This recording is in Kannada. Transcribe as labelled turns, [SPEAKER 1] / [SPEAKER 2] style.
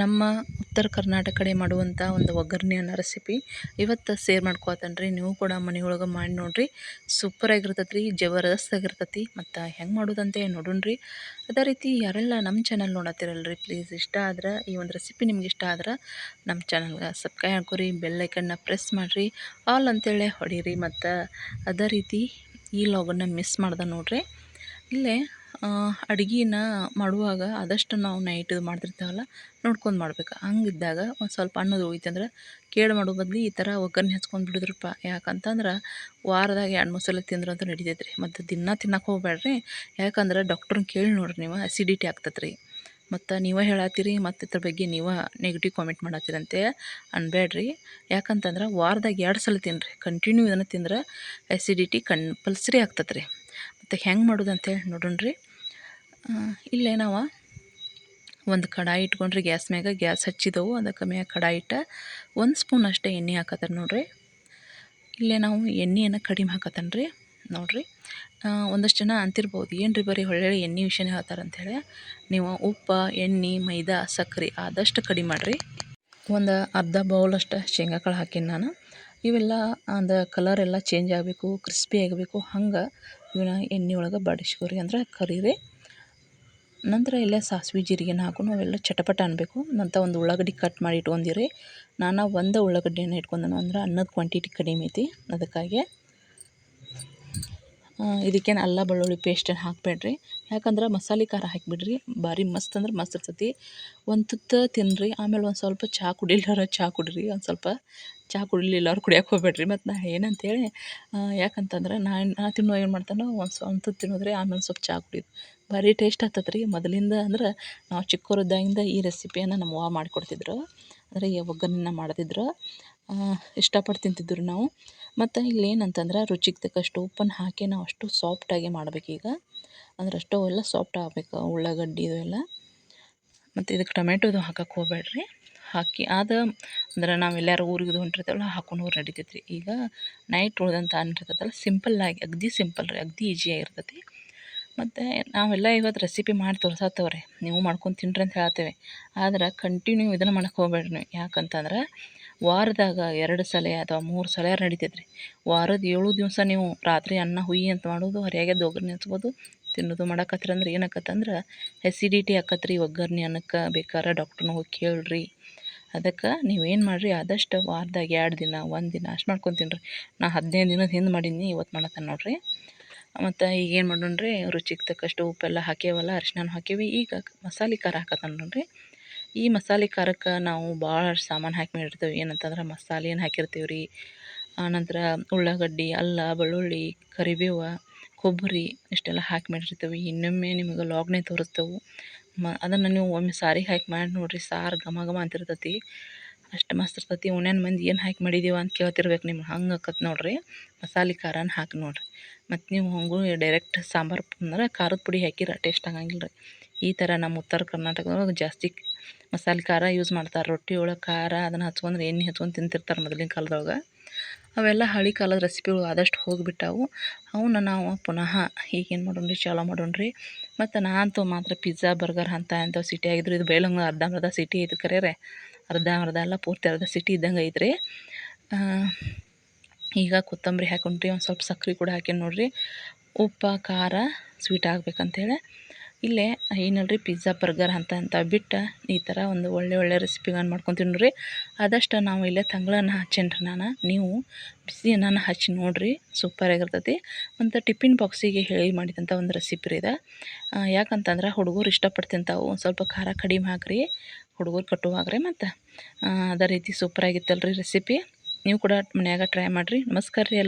[SPEAKER 1] ನಮ್ಮ ಉತ್ತರ ಕರ್ನಾಟಕ ಕಡೆ ಮಾಡುವಂಥ ಒಂದು ಒಗ್ಗರಣೆ ಅನ್ನೋ ರೆಸಿಪಿ ಇವತ್ತು ಸೇರ್ ಮಾಡ್ಕೊತಾನೆ ರೀ ನೀವು ಕೂಡ ಮನೆಯೊಳಗೆ ಮಾಡಿ ನೋಡಿರಿ. ಸೂಪರಾಗಿರ್ತೈತೆ ರೀ ಜಬರ್ದಸ್ತ್ ಆಗಿರ್ತೈತಿ. ಮತ್ತು ಹೆಂಗೆ ಮಾಡೋದಂತೆ ನೋಡೋಣ ರೀ ಅದೇ ರೀತಿ ಯಾರೆಲ್ಲ ನಮ್ಮ ಚಾನಲ್ ನೋಡತ್ತಿರಲ್ರಿ ಪ್ಲೀಸ್ ಇಷ್ಟ ಆದ್ರೆ, ಈ ಒಂದು ರೆಸಿಪಿ ನಿಮ್ಗೆ ಇಷ್ಟ ಆದ್ರೆ ನಮ್ಮ ಚಾನಲ್ಗೆ ಸಬ್ಸ್ಕ್ರೈಬ್ ಹಾಕೋರಿ ಬೆಲ್ಲೈಕನ್ನ ಪ್ರೆಸ್ ಮಾಡಿರಿ. ಆಲ್ ಅಂತೇಳಿ ಹೊಡೀರಿ. ಮತ್ತು ಅದೇ ರೀತಿ ಈ ಲಾಗನ್ನು ಮಿಸ್ ಮಾಡ್ದೆ ನೋಡ್ರಿ. ಇಲ್ಲೇ ಅಡುಗೆನ ಮಾಡುವಾಗ ಆದಷ್ಟು ನಾವು ನೈಟ್ ಮಾಡ್ತಿರ್ತೇವಲ್ಲ, ನೋಡ್ಕೊಂಡು ಮಾಡ್ಬೇಕು. ಹಂಗಿದ್ದಾಗ ಒಂದು ಸ್ವಲ್ಪ ಅನ್ನೋದು ಉಗೈತಂದ್ರೆ ಕೇಳಿ ಮಾಡೋ ಬದಲು ಈ ಥರ ಒಗ್ಗರಣೆ ಹಚ್ಕೊಂಡು ಬಿಡಿದ್ರಪ್ಪ. ಯಾಕಂತಂದ್ರೆ ವಾರದಾಗ ಎರಡು, ಮೂರು ಸಲ ತಿಂದ್ರೆ ಅಂತ ನಡಿತೈತೆ ರೀ ಮತ್ತು ದಿನ ತಿನ್ನಕ್ಕೆ ಹೋಗ್ಬೇಡ್ರಿ ಯಾಕಂದ್ರೆ ಡಾಕ್ಟ್ರನ್ನ ಕೇಳಿ ನೋಡ್ರಿ ನೀವು ಅಸಿಡಿಟಿ ಆಗ್ತದೆ ರೀ ಮತ್ತು ನೀವೇ ಹೇಳತ್ತೀರಿ ಮತ್ತು ಇದ್ರ ಬಗ್ಗೆ ನೀವು ನೆಗೆಟಿವ್ ಕಾಮೆಂಟ್ ಮಾಡತ್ತೀರಂತೆ ಅನ್ಬೇಡ್ರಿ ಯಾಕಂತಂದ್ರೆ ವಾರದಾಗ ಎರಡು ಸಲ ತಿನ್ನಿರಿ ಕಂಟಿನ್ಯೂ ಇದನ್ನು ತಿಂದ್ರೆ ಅಸಿಡಿಟಿ ಕಂಪಲ್ಸರಿ ಆಗ್ತದೆ ರೀ ಮತ್ತು ಹೆಂಗೆ ಮಾಡೋದು ಅಂತೇಳಿ ನೋಡೋಣ ರೀ ಇಲ್ಲೇ ನಾವು ಒಂದು ಕಡಾಯಿ ಇಟ್ಕೊಂಡ್ರಿ ಗ್ಯಾಸ್ ಮ್ಯಾಗ. ಗ್ಯಾಸ್ ಹಚ್ಚಿದವು ಅದಕ್ಕೆ ಮ್ಯಾಗ ಕಡಾಯಿ ಇಟ್ಟ ಒಂದು ಸ್ಪೂನ್ ಅಷ್ಟೇ ಎಣ್ಣೆ ಹಾಕತ್ತಾರೆ ನೋಡ್ರಿ. ಇಲ್ಲೇ ನಾವು ಎಣ್ಣೆಯನ್ನು ಕಡಿಮೆ ಹಾಕತ್ತಾನ ರೀ, ನೋಡಿರಿ. ಒಂದಷ್ಟು ಜನ ಅಂತಿರ್ಬೋದು ಏನು ರೀ ಬರೀ ಒಳ್ಳೊಳ್ಳೆ ಎಣ್ಣೆ ವಿಷಯನೇ ಹೇಳ್ತಾರೆ ಅಂಥೇಳಿ ನೀವು ಉಪ್ಪು, ಎಣ್ಣೆ, ಮೈದಾ ಸಕ್ಕರೆ ಆದಷ್ಟು ಕಡಿಮೆ ಮಾಡಿರಿ. ಒಂದು ಅರ್ಧ ಬೌಲಷ್ಟು ಶೇಂಗಾ ಕಾಳು ಹಾಕೀನಿ ನಾನು. ಇವೆಲ್ಲ ಅಂದ ಕಲರ್ ಎಲ್ಲ ಚೇಂಜ್ ಆಗಬೇಕು ಕ್ರಿಸ್ಪಿ ಆಗಬೇಕು, ಹಂಗೆ ಇವನ್ನ ಎಣ್ಣೆ ಒಳಗೆ ಬಾಡಿಸ್ಕೊರಿ ಅಂದ್ರೆ ಕರೀರಿ. ನಂತರ ಇಲ್ಲೇ ಸಾಸಿವೆ ಜೀರಿಗೆನ ಹಾಕೊಂಡು ಅವೆಲ್ಲ ಚಟಪಟ ಅನ್ಬೇಕು. ನಂತರ ಒಂದು ಉಳ್ಳಾಗಡ್ಡಿ ಕಟ್ ಮಾಡಿ ಇಟ್ಕೊಂಡಿರಿ. ನಾನು ಒಂದು ಉಳ್ಳಾಗಡ್ಡಿಯನ್ನು ಇಟ್ಕೊಂಡನು ಅಂದ್ರೆ ಅನ್ನದ ಕ್ವಾಂಟಿಟಿ ಕಡಿಮೆ ಐತಿ. ಅದಕ್ಕಾಗಿ ಇದಕ್ಕೇನು ಅಲ್ಲ ಬೆಳ್ಳುಳ್ಳಿ ಪೇಸ್ಟನ್ನು ಹಾಕಬೇಡ್ರಿ. ಯಾಕಂದ್ರೆ ಮಸಾಲೆ ಖಾರ ಹಾಕಿಬಿಡ್ರಿ. ಭಾರಿ ಮಸ್ತ್ ಅಂದ್ರೆ ಮಸ್ತ್ ಇರ್ತೈತಿ. ಒಂದು ತುತ್ತು ತಿನ್ನಿರಿ ಆಮೇಲೆ ಒಂದು ಸ್ವಲ್ಪ ಚಹಾ ಕುಡಿಲಾರ ಚಹಾ ಕುಡಿರಿ, ಒಂದು ಸ್ವಲ್ಪ ಚಹಾ ಕುಡಿಲಿಲ್ಲವ್ರು ಕುಡಿಯೋಕೆ ಹೋಗ್ಬೇಡ್ರಿ. ಮತ್ತು ನಾ ಏನಂತೇಳಿ ಯಾಕಂತಂದ್ರೆ ನಾನು ನಾ ತಿನ್ನುವಾಗ ಏನು ಮಾಡ್ತಾನೋ, ಒಂದು ಒಂದು ತುತ್ತು ತಿನ್ನೋದ್ರಿ, ಆಮೇಲೆ ಸ್ವಲ್ಪ ಚಹಾ ಕುಡಿಯೋದು ಭಾರಿ ಟೇಸ್ಟ್ ಆಗ್ತದೆ ರೀ ಮೊದಲಿಂದ ಅಂದ್ರೆ ನಾವು ಚಿಕ್ಕವರಿದ್ದಾಗಿಂದ ಈ ರೆಸಿಪಿಯನ್ನು ನಮ್ಮ ಅವ್ವ ಮಾಡಿಕೊಡ್ತಿದ್ರು. ಅಂದರೆ ಈ ಒಗ್ಗರಣೆ ಮಾಡ್ತಿದ್ರು. ಇಷ್ಟಪಟ್ಟು ತಿಂತಿದ್ರು ನಾವು. ಮತ್ತು ಇಲ್ಲಿ ಏನಂತಂದ್ರೆ ರುಚಿಗೆ ತಕ್ಕಷ್ಟು ಉಪ್ಪನ್ನು ಹಾಕಿ ನಾವು ಅಷ್ಟು ಸಾಫ್ಟಾಗಿ ಈಗ. ಅಂದ್ರೆ ಅಷ್ಟು ಎಲ್ಲ ಸಾಫ್ಟ್ ಆಗಬೇಕು, ಉಳ್ಳಾಗಡ್ಡಿ ಎಲ್ಲ. ಮತ್ತು ಇದಕ್ಕೆ ಟೊಮೆಟೊದು ಹಾಕಕ್ಕೆ ಹೋಗ್ಬೇಡ್ರಿ. ಹಾಕಿ ಆದ ಅಂದ್ರೆ ನಾವು ಎಲ್ಲಾರು ಊರಿಗೆ ಹೊಂಟಿರ್ತೀವಲ್ಲ, ಹಾಕೊಂಡು ಹೋಗಿ ನಡಿತೈತೆ ರೀ ಈಗ ನೈಟ್ ಉಳ್ದಂಥ ಅನ್ನ ಇರ್ತೈತಲ್ಲ ಸಿಂಪಲ್ಲಾಗಿ ಅಗದಿ ಸಿಂಪಲ್ ರೀ, ಅಗದಿ ಈಜಿಯಾಗಿರ್ತೈತಿ ಮತ್ತು ನಾವೆಲ್ಲ ಇವತ್ತು ರೆಸಿಪಿ ಮಾಡಿ ತೋರ್ಸತ್ತವ್ರಿ ನೀವು ಮಾಡ್ಕೊಂಡು ತಿನ್ನಿರಿ ಅಂತ ಹೇಳ್ತೇವೆ. ಆದ್ರೆ ಕಂಟಿನ್ಯೂ ಇದನ್ನು ಮಾಡಕ್ಕೆ ಹೋಗ್ಬೇಡ್ರಿ ನೀವು. ಯಾಕಂತಂದ್ರೆ ವಾರದಾಗ ಎರಡು ಸಲ ಅಥವಾ ಮೂರು ಸಲ ನಡಿತೈತೆ ರೀ ವಾರದ ಏಳು ದಿವಸ ನೀವು ರಾತ್ರಿ ಅನ್ನ, ಹುಯಿ ಅಂತ ಮಾಡೋದು ಹೊರಗೆ ಒಗ್ಗರ್ಣೆ ಹಚ್ಬೋದು ತಿನ್ನೋದು ಮಾಡಕತ್ರಿ ಅಂದ್ರೆ ಏನಾಕತ್ತಂದ್ರೆ ಎಸಿಡಿಟಿ ಆಕತ್ರಿ ಒಗ್ಗರ್ನಿ ಅನ್ನಕ್ಕೆ ಬೇಕಾದ್ರೆ ಡಾಕ್ಟ್ರನ್ನ ಹೋಗಿ ಕೇಳ್ರಿ. ಅದಕ್ಕೆ ನೀವೇನು ಮಾಡಿರಿ, ಆದಷ್ಟು ವಾರದಾಗ ಎರಡು ದಿನ, ಒಂದು ದಿನ ಅಷ್ಟು ಮಾಡ್ಕೊಂಡು ತಿನ್ನಿರಿ ನಾ ಹದಿನೈದು ದಿನದ ಹಿಂದೆ ಮಾಡೀನಿ ಇವತ್ತು ಮಾಡತ್ತ ನೋಡಿರಿ. ಮತ್ತು ಈಗ ಏನು ಮಾಡೋಣ ರೀ ರುಚಿಗೆ ತಕ್ಕಷ್ಟು ಉಪ್ಪೆಲ್ಲ ಹಾಕೇವಲ್ಲ ಅರಿಶಿನ ಹಾಕೀವಿ ಈಗ ಮಸಾಲೆ ಖಾರ ಹಾಕತ್ತ ನೋಡಿರಿ. ಈ ಮಸಾಲೆ ಖಾರಕ್ಕೆ ನಾವು ಭಾಳ ಸಾಮಾನು ಹಾಕಿ ಮಾಡಿರ್ತೇವೆ. ಏನಂತಂದ್ರೆ ಮಸಾಲೆಯನ್ನು ಹಾಕಿರ್ತೀವಿ ರೀ ಆನಂತರ ಉಳ್ಳಾಗಡ್ಡಿ, ಅಲ್ಲ, ಬೆಳ್ಳುಳ್ಳಿ, ಕರಿಬೇವು, ಕೊಬ್ಬರಿ ಇಷ್ಟೆಲ್ಲ ಹಾಕಿ ಮಾಡಿರ್ತೇವೆ. ಇನ್ನೊಮ್ಮೆ ನಿಮಗೆ ಲಾಗ್ನೇ ತೋರಿಸ್ತೇವೆ. ಮ, ಅದನ್ನು ನೀವು ಒಮ್ಮೆ ಸಾರಿಗೆ ಹಾಕಿ ಮಾಡಿ ನೋಡಿರಿ. ಸಾರು ಘಮ ಘಮ ಅಂತಿರ್ತೈತಿ. ಅಷ್ಟು ಮಸ್ತ್ ಇರ್ತೈತಿ. ಉಣ್ಯಾನ ಮಂದಿ ಏನು ಹಾಕಿ ಮಾಡಿದೀವ ಅಂತ ಕೇಳ್ತಿರ್ಬೇಕು ನಿಮ್ಗೆ. ಹಂಗೆ ಆಕತ್ ನೋಡಿರಿ. ಮಸಾಲೆ ಖಾರನ ಹಾಕಿ ನೋಡಿರಿ. ಮತ್ತು ನೀವು ಹಂಗೂ ಡೈರೆಕ್ಟ್ ಸಾಂಬಾರು ಅಂದ್ರೆ ಖಾರದ ಪುಡಿ ಹಾಕಿರ ಟೇಸ್ಟ್ ಆಗಂಗಿಲ್ಲ ರೀ ಈ ಥರ ನಮ್ಮ ಉತ್ತರ ಕರ್ನಾಟಕದೊಳಗೆ ಜಾಸ್ತಿ ಮಸಾಲೆ ಖಾರ ಯೂಸ್ ಮಾಡ್ತಾರೆ. ರೊಟ್ಟಿ, ಒಳಗೆ ಖಾರ ಅದನ್ನು ಹಚ್ಕೊಂಡ್ರೆ ಎಣ್ಣೆ ಹಚ್ಕೊಂಡು ತಿಂತಿರ್ತಾರೆ ಮೊದಲಿನ ಕಾಲದೊಳಗೆ. ಅವೆಲ್ಲ ಹಳೆ ಕಾಲದ ರೆಸಿಪಿಗಳು ಆದಷ್ಟು ಹೋಗಿಬಿಟ್ಟಾವು. ಅವನ್ನ ನಾವು ಪುನಃ ಈಗೇನು ಮಾಡೋಣ್ರಿ ಮಾಡೋಣ ರೀ ಮತ್ತು ನಾನಂತೂ ಮಾತ್ರ ಪಿಜ್ಜಾ ಬರ್ಗರ್ ಅಂತ ಅಂಥವು ಸಿಟಿ ಆಗಿದ್ರು. ಇದು ಬೇಲಂಗ ಅರ್ಧ ಸಿಟಿ ಐತೆ ಕರೆ ಅರ್ಧ ಅರ್ಧ ಎಲ್ಲ ಪೂರ್ತಿ ಅರ್ಧ ಸಿಟಿ ಇದ್ದಂಗೆ ಐತ್ರಿ. ಈಗ ಕೊತ್ತಂಬರಿ ಹಾಕೊಂಡ್ರಿ, ಒಂದು ಸ್ವಲ್ಪ ಸಕ್ಕರೆ ಕೂಡ ಹಾಕಿ ನೋಡಿರಿ. ಉಪ್ಪು, ಖಾರ ಸ್ವೀಟ್ ಆಗ್ಬೇಕಂತೇಳಿ. ಇಲ್ಲೇ, ಏನಲ್ರಿ ಪಿಜ್ಜಾ ಬರ್ಗರ್ ಅಂತ ಅಂತ ಬಿಟ್ಟು, ಈ ಥರ ಒಂದು ಒಳ್ಳೆ ಒಳ್ಳೆ ರೆಸಿಪಿಗಳನ್ನು ಮಾಡ್ಕೊತೀನಿ ರೀ ಆದಷ್ಟು ನಾವು ಇಲ್ಲೇ ತಂಗಳನ್ನ ಹಚ್ಚೇನ್ರಿ ನಾನು. ನೀವು ಬಿಸಿ ಅನ್ನನ ಹಚ್ಚಿ ನೋಡಿರಿ ಸೂಪರಾಗಿರ್ತೈತಿ ಮತ್ತು ಟಿಫಿನ್ ಬಾಕ್ಸಿಗೆ ಹೇಳಿ ಮಾಡಿದಂಥ ಒಂದು ರೆಸಿಪಿ ರೀ ಇದು. ಯಾಕಂತಂದ್ರೆ ಹುಡುಗರು ಇಷ್ಟಪಟ್ಟು ತಿಂತಾವೆ ಒಂದು ಸ್ವಲ್ಪ ಖಾರ ಕಡಿಮೆ ಹಾಕ್ರಿ, ಹುಡುಗರು ಕಟ್ಟುವಾಗ್ರಿ ಮತ್ತು. ಅದೇ ರೀತಿ ಸೂಪರಾಗಿತ್ತಲ್ರಿ ರೆಸಿಪಿ ನೀವು ಕೂಡ ಮನ್ಯಾಗ ಟ್ರೈ ಮಾಡಿರಿ. ನಮಸ್ಕಾರ ರೀ